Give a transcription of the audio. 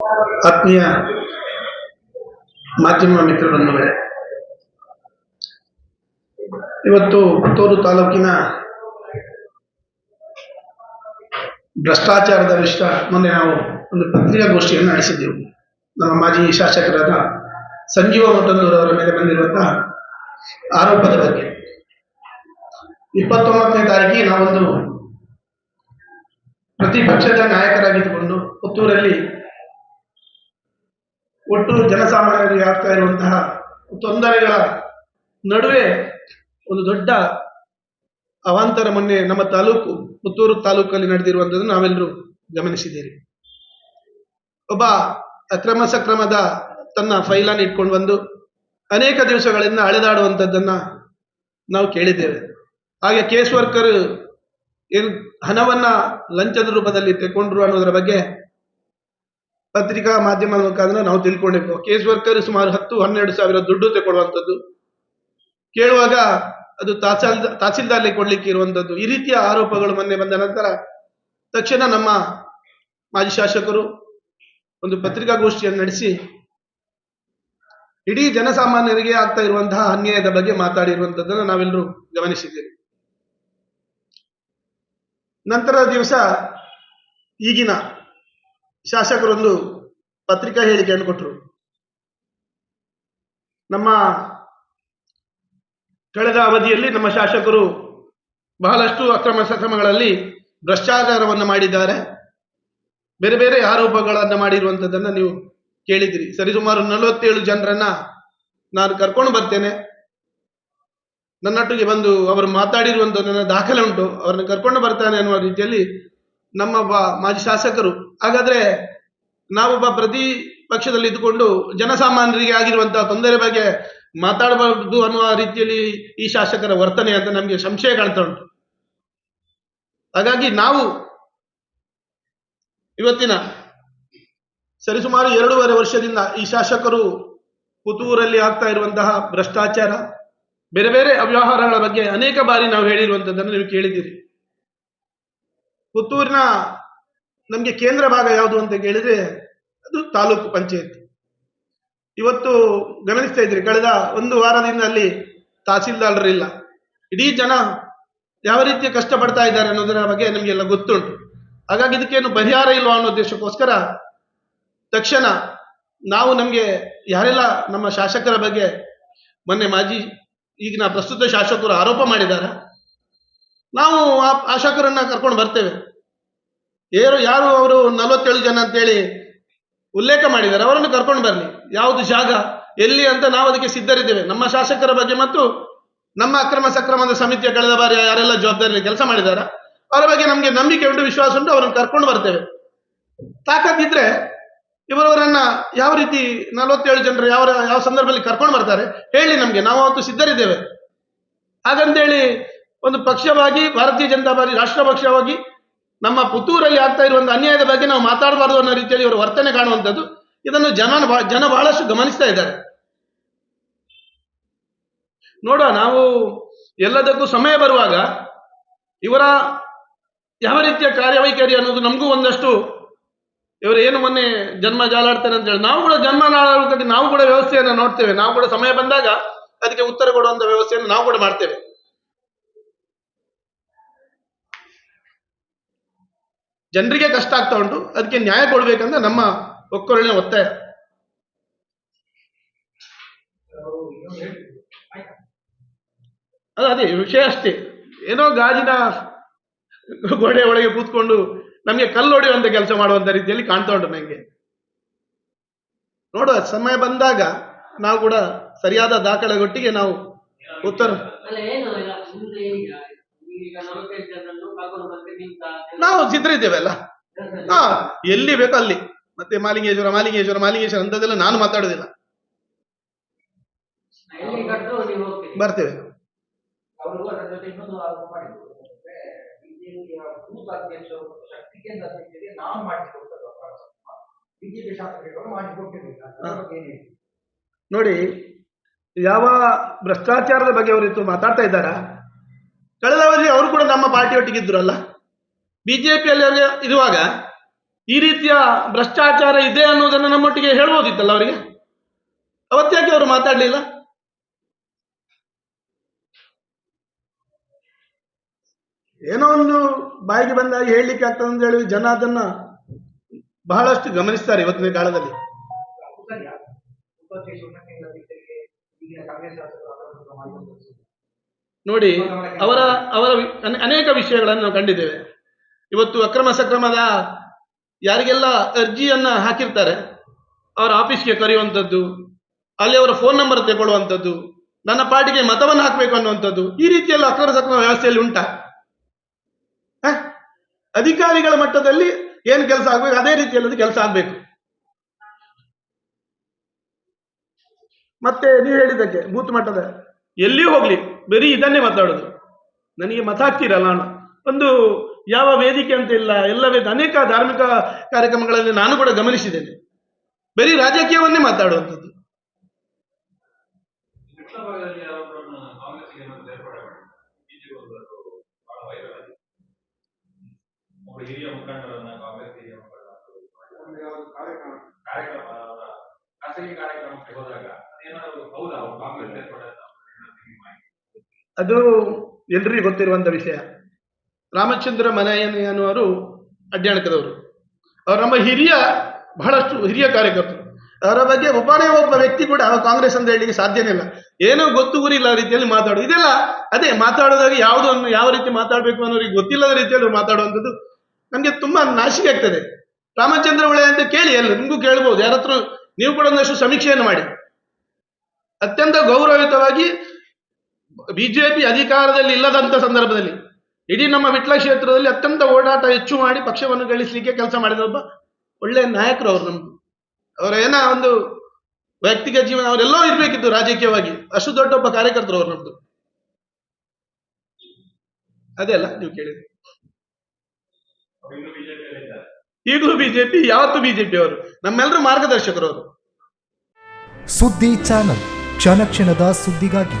ಆತ್ಮೀಯ ಮಾಧ್ಯಮ ಮಿತ್ರರೊಂದಿಗೆ. ಇವತ್ತು ಪುತ್ತೂರು ತಾಲೂಕಿನ ಭ್ರಷ್ಟಾಚಾರದ ವಿಷಯ ಮೊನ್ನೆ ನಾವು ಒಂದು ಪತ್ರಿಕಾಗೋಷ್ಠಿಯನ್ನು ನಡೆಸಿದ್ದೆವು ನಮ್ಮ ಮಾಜಿ ಶಾಸಕರಾದ ಸಂಜೀವ ಮಠಂದೂರವರ ಮೇಲೆ ಬಂದಿರುವಂತಹ ಆರೋಪದ ಬಗ್ಗೆ. ಇಪ್ಪತ್ತೊಂಬತ್ತನೇ ತಾರೀಕಿಗೆ ನಾವೊಂದು ಪ್ರತಿಪಕ್ಷದ ನಾಯಕರಾಗಿದ್ದುಕೊಂಡು ಪುತ್ತೂರಲ್ಲಿ ಒಟ್ಟು ಜನಸಾಮಾನ್ಯರಿಗೆ ಆಗ್ತಾ ಇರುವಂತಹ ತೊಂದರೆಗಳ ನಡುವೆ ಒಂದು ದೊಡ್ಡ ಅವಾಂತರ ಮೊನ್ನೆ ನಮ್ಮ ತಾಲೂಕು, ಪುತ್ತೂರು ತಾಲೂಕಲ್ಲಿ ನಡೆದಿರುವಂಥದ್ದು ನಾವೆಲ್ಲರೂ ಗಮನಿಸಿದ್ದೀರಿ. ಒಬ್ಬ ಅಕ್ರಮ ಸಕ್ರಮದ ತನ್ನ ಫೈಲನ್ನು ಇಟ್ಕೊಂಡು ಬಂದು ಅನೇಕ ದಿವಸಗಳಿಂದ ಅಳೆದಾಡುವಂಥದ್ದನ್ನ ನಾವು ಕೇಳಿದ್ದೇವೆ. ಹಾಗೆ ಕೇಸ್ ವರ್ಕರ್ ಏನು ಹಣವನ್ನ ಲಂಚದ ರೂಪದಲ್ಲಿ ತೆಕೊಂಡ್ರು ಅನ್ನೋದರ ಬಗ್ಗೆ ಪತ್ರಿಕಾ ಮಾಧ್ಯಮದ ಮುಖಾಂತರ ನಾವು ತಿಳ್ಕೊಂಡಿದ್ವು ಕೇಸ್ ವರ್ಕರ್ ಸುಮಾರು ಹತ್ತು, ಹನ್ನೆರಡು ಸಾವಿರ ದುಡ್ಡು ತಗೊಳ್ಳುವಂಥದ್ದು ಕೇಳುವಾಗ ಅದು ತಹಸೀಲ್ ತಹಸೀಲ್ದಾರ್ಲಿ ಕೊಡ್ಲಿಕ್ಕೆ ಇರುವಂಥದ್ದು. ಈ ರೀತಿಯ ಆರೋಪಗಳು ಮೊನ್ನೆ ಬಂದ ನಂತರ ತಕ್ಷಣ ನಮ್ಮ ಮಾಜಿ ಶಾಸಕರು ಒಂದು ಪತ್ರಿಕಾಗೋಷ್ಠಿಯನ್ನು ನಡೆಸಿ ಇಡೀ ಜನಸಾಮಾನ್ಯರಿಗೆ ಆಗ್ತಾ ಇರುವಂತಹ ಅನ್ಯಾಯದ ಬಗ್ಗೆ ಮಾತಾಡಿರುವಂಥದ್ದನ್ನು ನಾವೆಲ್ಲರೂ ಗಮನಿಸಿದ್ದೇವೆ. ನಂತರದ ದಿವಸ ಈಗಿನ ಶಾಸಕರೊಂದು ಪತ್ರಿಕಾ ಹೇಳಿಕೆಯನ್ನು ಕೊಟ್ಟರು. ನಮ್ಮ ಕಳೆದ ಅವಧಿಯಲ್ಲಿ ನಮ್ಮ ಶಾಸಕರು ಬಹಳಷ್ಟು ಅಕ್ರಮ ಸಕ್ರಮಗಳಲ್ಲಿ ಭ್ರಷ್ಟಾಚಾರವನ್ನು ಮಾಡಿದ್ದಾರೆ. ಬೇರೆ ಬೇರೆ ಆರೋಪಗಳನ್ನು ಮಾಡಿರುವಂಥದ್ದನ್ನು ನೀವು ಕೇಳಿದಿರಿ ಸರಿಸುಮಾರು ನಲವತ್ತೇಳು ಜನರನ್ನ ನಾನು ಕರ್ಕೊಂಡು ಬರ್ತೇನೆ. ನನ್ನೊಟ್ಟಿಗೆ ಬಂದು ಅವರು ಮಾತಾಡಿರುವಂತ ನನ್ನ ದಾಖಲೆ ಉಂಟು. ಅವರನ್ನು ಕರ್ಕೊಂಡು ಬರ್ತಾನೆ ಅನ್ನುವ ರೀತಿಯಲ್ಲಿ ನಮ್ಮ ಮಾಜಿ ಶಾಸಕರು. ಹಾಗಾದ್ರೆ ನಾವೊಬ್ಬ ಪ್ರತಿ ಪಕ್ಷದಲ್ಲಿ ಇದ್ದುಕೊಂಡು ಜನಸಾಮಾನ್ಯರಿಗೆ ಆಗಿರುವಂತಹ ತೊಂದರೆ ಬಗ್ಗೆ ಮಾತಾಡಬಾರದು ಅನ್ನುವ ರೀತಿಯಲ್ಲಿ ಈ ಶಾಸಕರ ವರ್ತನೆ ಅಂತ ನಮಗೆ ಸಂಶಯ ಕಾಣ್ತಾ ಉಂಟು. ಹಾಗಾಗಿ ನಾವು ಇವತ್ತಿನ ಸರಿಸುಮಾರು ಎರಡೂವರೆ ವರ್ಷದಿಂದ ಈ ಶಾಸಕರು ಪುತ್ತೂರಲ್ಲಿ ಆಗ್ತಾ ಇರುವಂತಹ ಭ್ರಷ್ಟಾಚಾರ, ಬೇರೆ ಬೇರೆ ಅವ್ಯವಹಾರಗಳ ಬಗ್ಗೆ ಅನೇಕ ಬಾರಿ ನಾವು ಹೇಳಿರುವಂತದ್ದನ್ನು ನೀವು ಕೇಳಿದ್ದೀರಿ. ಪುತ್ತೂರಿನ ನಮಗೆ ಕೇಂದ್ರ ಭಾಗ ಯಾವುದು ಅಂತ ಕೇಳಿದ್ರೆ ಅದು ತಾಲೂಕು ಪಂಚಾಯತ್. ಇವತ್ತು ಗಮನಿಸ್ತಾ ಇದ್ರಿ ಕಳೆದ ಒಂದು ವಾರದಿಂದ ಅಲ್ಲಿ ತಹಸೀಲ್ದಾರರಿಲ್ಲ. ಇಡೀ ಜನ ಯಾವ ರೀತಿಯ ಕಷ್ಟಪಡ್ತಾ ಇದ್ದಾರೆ ಅನ್ನೋದರ ಬಗ್ಗೆ ನಮಗೆಲ್ಲ ಗೊತ್ತುಂಟು. ಹಾಗಾಗಿ ಇದಕ್ಕೇನು ಪರಿಹಾರ ಇಲ್ವಾ ಅನ್ನೋ ಉದ್ದೇಶಕ್ಕೋಸ್ಕರ ತಕ್ಷಣ ನಾವು ನಮಗೆ ಯಾರೆಲ್ಲ ನಮ್ಮ ಶಾಸಕರ ಬಗ್ಗೆ ಮೊನ್ನೆ ಮಾಜಿ ಈಗಿನ ಪ್ರಸ್ತುತ ಶಾಸಕರು ಆರೋಪ ಮಾಡಿದ್ದಾರೆ, ನಾವು ಆ ಶಾಸಕರನ್ನ ಕರ್ಕೊಂಡು ಬರ್ತೇವೆ. ಯಾರು ಯಾರು ಅವರು ನಲವತ್ತೇಳು ಜನ ಅಂತೇಳಿ ಉಲ್ಲೇಖ ಮಾಡಿದ್ದಾರೆ. ಅವರನ್ನು ಕರ್ಕೊಂಡು ಬರಲಿ. ಯಾವುದು ಜಾಗ, ಎಲ್ಲಿ ಅಂತ ನಾವು ಅದಕ್ಕೆ ಸಿದ್ಧರಿದ್ದೇವೆ. ನಮ್ಮ ಶಾಸಕರ ಬಗ್ಗೆ ಮತ್ತು ನಮ್ಮ ಅಕ್ರಮ ಸಕ್ರಮದ ಸಮಿತಿಯ ಕಳೆದ ಬಾರಿ ಯಾರೆಲ್ಲ ಜವಾಬ್ದಾರಿ ಕೆಲಸ ಮಾಡಿದಾರ ಅವರ ಬಗ್ಗೆ ನಮಗೆ ನಂಬಿಕೆ ಉಂಟು, ವಿಶ್ವಾಸ ಉಂಟು, ಅವರನ್ನು ಕರ್ಕೊಂಡು ಬರ್ತೇವೆ. ತಾಕತ್ತಿದ್ರೆ ಇವರವರನ್ನ ಯಾವ ರೀತಿ ನಲವತ್ತೇಳು ಜನರು ಯಾವ ಯಾವ ಸಂದರ್ಭದಲ್ಲಿ ಕರ್ಕೊಂಡು ಬರ್ತಾರೆ ಹೇಳಿ ನಮ್ಗೆ. ನಾವು ಅವತ್ತು ಸಿದ್ಧರಿದ್ದೇವೆ. ಹಾಗಂತೇಳಿ ಒಂದು ಪಕ್ಷವಾಗಿ, ಭಾರತೀಯ ಜನತಾ ಪಾರ್ಟಿ ರಾಷ್ಟ್ರ ಪಕ್ಷವಾಗಿ ನಮ್ಮ ಪುತ್ತೂರಲ್ಲಿ ಆಗ್ತಾ ಇರುವಂತ ಅನ್ಯಾಯದ ಬಗ್ಗೆ ನಾವು ಮಾತಾಡಬಾರ್ದು ಅನ್ನೋ ರೀತಿಯಲ್ಲಿ ಇವರು ವರ್ತನೆ ಕಾಣುವಂಥದ್ದು. ಇದನ್ನು ಜನ ಜನ ಬಹಳಷ್ಟು ಗಮನಿಸ್ತಾ ಇದ್ದಾರೆ. ನೋಡ ನಾವು ಎಲ್ಲದಕ್ಕೂ ಸಮಯ ಬರುವಾಗ ಇವರ ಯಾವ ರೀತಿಯ ಕಾರ್ಯವೈಖರಿ ಅನ್ನೋದು ನಮಗೂ ಒಂದಷ್ಟು ಇವರು ಏನು ಮೊನ್ನೆ ಜನ್ಮ ಜಾಲಾಡ್ತಾರೆ ಅಂತ ಹೇಳಿ, ನಾವು ಕೂಡ ಜನ್ಮ ನಾವು ಕೂಡ ವ್ಯವಸ್ಥೆಯನ್ನು ನೋಡ್ತೇವೆ. ನಾವು ಕೂಡ ಸಮಯ ಬಂದಾಗ ಅದಕ್ಕೆ ಉತ್ತರ ಕೊಡುವಂತ ವ್ಯವಸ್ಥೆಯನ್ನು ನಾವು ಕೂಡ ಮಾಡ್ತೇವೆ. ಜನರಿಗೆ ಕಷ್ಟ ಆಗ್ತಾ ಉಂಟು. ಅದಕ್ಕೆ ನ್ಯಾಯ ಕೊಡ್ಬೇಕಂತ ನಮ್ಮ ಒಕ್ಕೊರಳಿನ ಒತ್ತಾಯ. ಅದ ಅದೇ ವಿಷಯ ಅಷ್ಟೇ. ಏನೋ ಗಾಜಿನ ಗೋಡೆ ಒಳಗೆ ಕೂತ್ಕೊಂಡು ನಮಗೆ ಕಲ್ಲು ಹೊಡೆಯುವಂತ ಕೆಲಸ ಮಾಡುವಂತ ರೀತಿಯಲ್ಲಿ ಕಾಣ್ತಾ ಉಂಟು ನನಗೆ ನೋಡುವ ಸಮಯ ಬಂದಾಗ ನಾವು ಕೂಡ ಸರಿಯಾದ ದಾಖಲೆಗೊಟ್ಟಿಗೆ ನಾವು ಉತ್ತರ ನಾವು ಸಿದ್ಧರಿದ್ದೇವಲ್ಲ ಹಾ ಎಲ್ಲಿ ಬೇಕೋ ಅಲ್ಲಿ. ಮತ್ತೆ ಮಾಲಿಂಗೇಶ್ವರ ಮಾಲಿಂಗೇಶ್ವರ ಮಾಲಿಂಗೇಶ್ವರ ಅಂತದೆಲ್ಲ ನಾನು ಮಾತಾಡೋದಿಲ್ಲ. ಬರ್ತೇವೆ? ನೋಡಿ ಯಾವ ಭ್ರಷ್ಟಾಚಾರದ ಬಗ್ಗೆ ಅವರಿತ್ತು ಮಾತಾಡ್ತಾ ಇದ್ದಾರಾ? ಕಳೆದ ಅವಧಿ ಅವರು ಕೂಡ ನಮ್ಮ ಪಾರ್ಟಿ ಒಟ್ಟಿಗೆ ಇದ್ರಲ್ಲ ಬಿಜೆಪಿಯಲ್ಲಿ ಅವರಿಗೆ ಇರುವಾಗ ಈ ರೀತಿಯ ಭ್ರಷ್ಟಾಚಾರ ಇದೆ ಅನ್ನೋದನ್ನು ನಮ್ಮೊಟ್ಟಿಗೆ ಹೇಳ್ಬೋದಿತ್ತಲ್ಲ ಅವರಿಗೆ? ಅವತ್ತ್ಯಾಕೆ ಅವರು ಮಾತಾಡ್ಲಿಲ್ಲ? ಏನೋ ಒಂದು ಬಾಯಿಗೆ ಬಂದಾಗ ಹೇಳಲಿಕ್ಕೆ ಆಗ್ತದೆ ಅಂತ ಹೇಳಿ ಜನ ಅದನ್ನ ಬಹಳಷ್ಟು ಗಮನಿಸ್ತಾರೆ ಇವತ್ತಿನ ಕಾಲದಲ್ಲಿ. ಕಾಂಗ್ರೆಸ್ ನೋಡಿ, ಅವರ ಅವರ ಅನೇಕ ವಿಷಯಗಳನ್ನು ನಾವು ಕಂಡಿದ್ದೇವೆ. ಇವತ್ತು ಅಕ್ರಮ ಸಕ್ರಮದ ಯಾರಿಗೆಲ್ಲ ಅರ್ಜಿಯನ್ನ ಹಾಕಿರ್ತಾರೆ, ಅವರ ಆಫೀಸ್ಗೆ ಕರೆಯುವಂಥದ್ದು, ಅಲ್ಲಿ ಅವರ ಫೋನ್ ನಂಬರ್ ತಗೊಳ್ಳುವಂಥದ್ದು, ನನ್ನ ಪಾರ್ಟಿಗೆ ಮತವನ್ನು ಹಾಕಬೇಕು ಅನ್ನುವಂಥದ್ದು, ಈ ರೀತಿಯೆಲ್ಲ ಅಕ್ರಮ ಸಕ್ರಮ ವ್ಯವಸ್ಥೆಯಲ್ಲಿ ಉಂಟಾ? ಅಧಿಕಾರಿಗಳ ಮಟ್ಟದಲ್ಲಿ ಏನು ಕೆಲಸ ಆಗ್ಬೇಕು? ಅದೇ ರೀತಿಯಲ್ಲಿ ಕೆಲಸ ಆಗ್ಬೇಕು. ಮತ್ತೆ ನೀವು ಹೇಳಿದ್ದಕ್ಕೆ, ಬೂತ್ ಮಟ್ಟದ. ಎಲ್ಲಿಯೂ ಹೋಗ್ಲಿ. ಬರೀ ಇದನ್ನೇ ಮಾತಾಡೋದು. ನನಗೆ ಮತ ಹಾಕ್ತೀರಲ್ಲ ಒಂದು ಯಾವ ವೇದಿಕೆ ಅಂತ ಇಲ್ಲ ಎಲ್ಲ ವೇದ ಅನೇಕ ಧಾರ್ಮಿಕ ಕಾರ್ಯಕ್ರಮಗಳಲ್ಲಿ ನಾನು ಕೂಡ ಗಮನಿಸಿದ್ದೇನೆ. ಬರೀ ರಾಜಕೀಯವನ್ನೇ ಮಾತಾಡುವಂಥದ್ದು. ಕಾರ್ಯಕ್ರಮ ಕಾರ್ಯಕ್ರಮಕ್ಕೆ ಯಾರೊಬ್ಬರನ್ನು ಅದು ಎಲ್ರಿಗೂ ಗೊತ್ತಿರುವಂತ ವಿಷಯ. ರಾಮಚಂದ್ರ ಮನೆಯನಿ ಅನ್ನುವರು ಅವರು ನಮ್ಮ ಹಿರಿಯ, ಬಹಳಷ್ಟು ಹಿರಿಯ ಕಾರ್ಯಕರ್ತರು. ಅವರ ಬಗ್ಗೆ ಒಬ್ಬನೇ ಒಬ್ಬ ವ್ಯಕ್ತಿ ಕೂಡ ಕಾಂಗ್ರೆಸ್ ಅಂತ ಹೇಳಲಿಕ್ಕೆ ಸಾಧ್ಯನೇ ಇಲ್ಲ. ಏನೋ ಗೊತ್ತು ಗುರಿ ಇಲ್ಲ ರೀತಿಯಲ್ಲಿ ಮಾತಾಡೋದು ಇದೆಲ್ಲ ಅದೇ ಮಾತಾಡೋದಾಗ ಯಾವುದನ್ನು ಯಾವ ರೀತಿ ಮಾತಾಡಬೇಕು ಅನ್ನೋರಿಗೆ ಗೊತ್ತಿಲ್ಲದ ರೀತಿಯಲ್ಲಿ ಮಾತಾಡುವಂಥದ್ದು ನಮಗೆ ತುಂಬಾ ನಾಚಿಕೆ ಆಗ್ತದೆ. ರಾಮಚಂದ್ರ ಒಳ್ಳೆ ಅಂತ ಕೇಳಿ ಎಲ್ಲ ನಿಮಗೂ ಕೇಳ್ಬೋದು. ಯಾರತ್ರ ನೀವು ಕೂಡ ಒಂದಷ್ಟು ಸಮೀಕ್ಷೆಯನ್ನು ಮಾಡಿ. ಅತ್ಯಂತ ಗೌರವಯುತವಾಗಿ ಬಿಜೆಪಿ ಅಧಿಕಾರದಲ್ಲಿ ಇಲ್ಲದಂತ ಸಂದರ್ಭದಲ್ಲಿ ಇಡೀ ನಮ್ಮ ವಿಟ್ಲ ಕ್ಷೇತ್ರದಲ್ಲಿ ಅತ್ಯಂತ ಓಡಾಟ ಹೆಚ್ಚು ಮಾಡಿ ಪಕ್ಷವನ್ನು ಗಳಿಸಲಿಕ್ಕೆ ಕೆಲಸ ಮಾಡಿದ ಒಬ್ಬ ಒಳ್ಳೆಯ ನಾಯಕರು ಅವರು ನಮ್ದು. ಅವರ ಒಂದು ವೈಯಕ್ತಿಕ ಜೀವನ ಅವರೆಲ್ಲೋ ಇರಬೇಕಿತ್ತು ರಾಜಕೀಯವಾಗಿ. ಅಷ್ಟು ದೊಡ್ಡ ಒಬ್ಬ ಕಾರ್ಯಕರ್ತರು ಅವರು ನಮ್ದು. ಅದೇ ಅಲ್ಲ, ನೀವು ಕೇಳಿದ್ರಿ ಈಗಲೂ ಬಿಜೆಪಿ, ಯಾವತ್ತು ಬಿಜೆಪಿ ಅವರು. ನಮ್ಮೆಲ್ಲರೂ ಮಾರ್ಗದರ್ಶಕರು ಅವರು. ಸುದ್ದಿ ಚಾನಲ್, ಕ್ಷಣ ಕ್ಷಣದ ಸುದ್ದಿಗಾಗಿ.